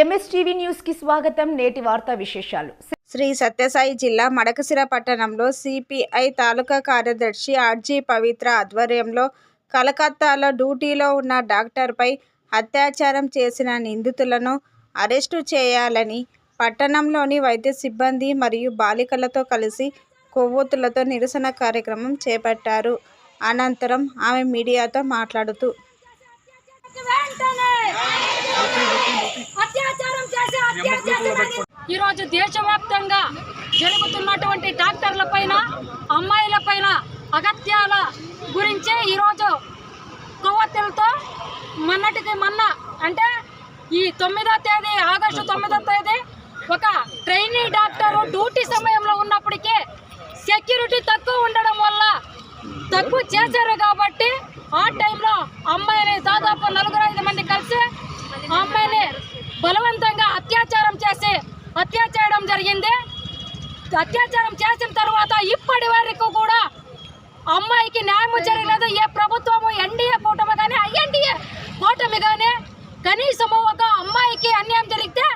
MSTV న్యూస్కి స్వాగతం. నేటి వార్తా విశేషాలు. శ్రీ సత్యసాయి జిల్లా మడకసిర పట్టణంలో సిపిఐ తాలూకా కార్యదర్శి ఆర్జీ పవిత్ర ఆధ్వర్యంలో కలకత్తాలో డ్యూటీలో ఉన్న డాక్టర్పై అత్యాచారం చేసిన నిందితులను అరెస్టు చేయాలని పట్టణంలోని వైద్య సిబ్బంది మరియు బాలికలతో కలిసి కొవ్వొత్తులతో నిరసన కార్యక్రమం చేపట్టారు. అనంతరం ఆమె మీడియాతో మాట్లాడుతూ వెంటనే అత్యాచారం చేసి హత్య చేసిన ఈరోజు దేశవ్యాప్తంగా జరుగుతున్నటువంటి డాక్టర్ల పైన అమ్మాయిల పైన అగత్యాల గురించి ఈరోజు కొవ్వొత్తులతో మొన్నటికి మొన్న అంటే ఈ తొమ్మిదో తేదీ ఆగస్టు తొమ్మిదో తేదీ ఒక ట్రైనీ డాక్టరు డ్యూటీ సమయంలో ఉన్నప్పటికీ సెక్యూరిటీ తక్కువ ఉండడం వల్ల తక్కువ చేశారు కాబట్టి ఆ టైంలో అమ్మాయిని దాదాపు నలుగురు ఐదు మంది కలిసి ఆ అమ్మాయిని బలవంతంగా అత్యాచారం చేసి హత్య చేయడం జరిగింది. అత్యాచారం చేసిన తర్వాత ఇప్పటి వరకు కూడా అమ్మాయికి న్యాయం జరగలేదు. ఏ ప్రభుత్వము ఎన్డీఏ కూటమి కానీ ఐఎన్డీఏ కూటమి కానీ కనీసము ఒక అమ్మాయికి అన్యాయం జరిగితే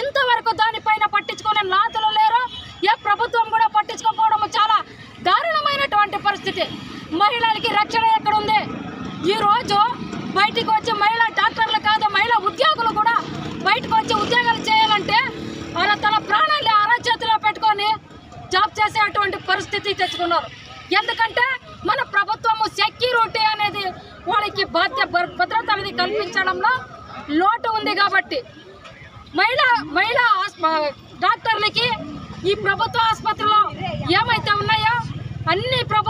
ఇంతవరకు దానిపైన పట్టించుకునే నాతులు లేరు. ఏ ప్రభుత్వం కూడా పట్టించుకోకపోవడం చాలా దారుణమైనటువంటి పరిస్థితి. చేసేటువంటి పరిస్థితి తెచ్చుకున్నారు. ఎందుకంటే మన ప్రభుత్వము సెక్యూరిటీ అనేది వాళ్ళకి బాధ్య భద్రత అనేది కల్పించడంలో లోటు ఉంది కాబట్టి మహిళా మహిళా ఆస్ప- డాక్టర్లకి ఈ ప్రభుత్వ ఆసుపత్రిలో ఏమైతే ఉన్నాయో అన్ని ప్రభుత్వ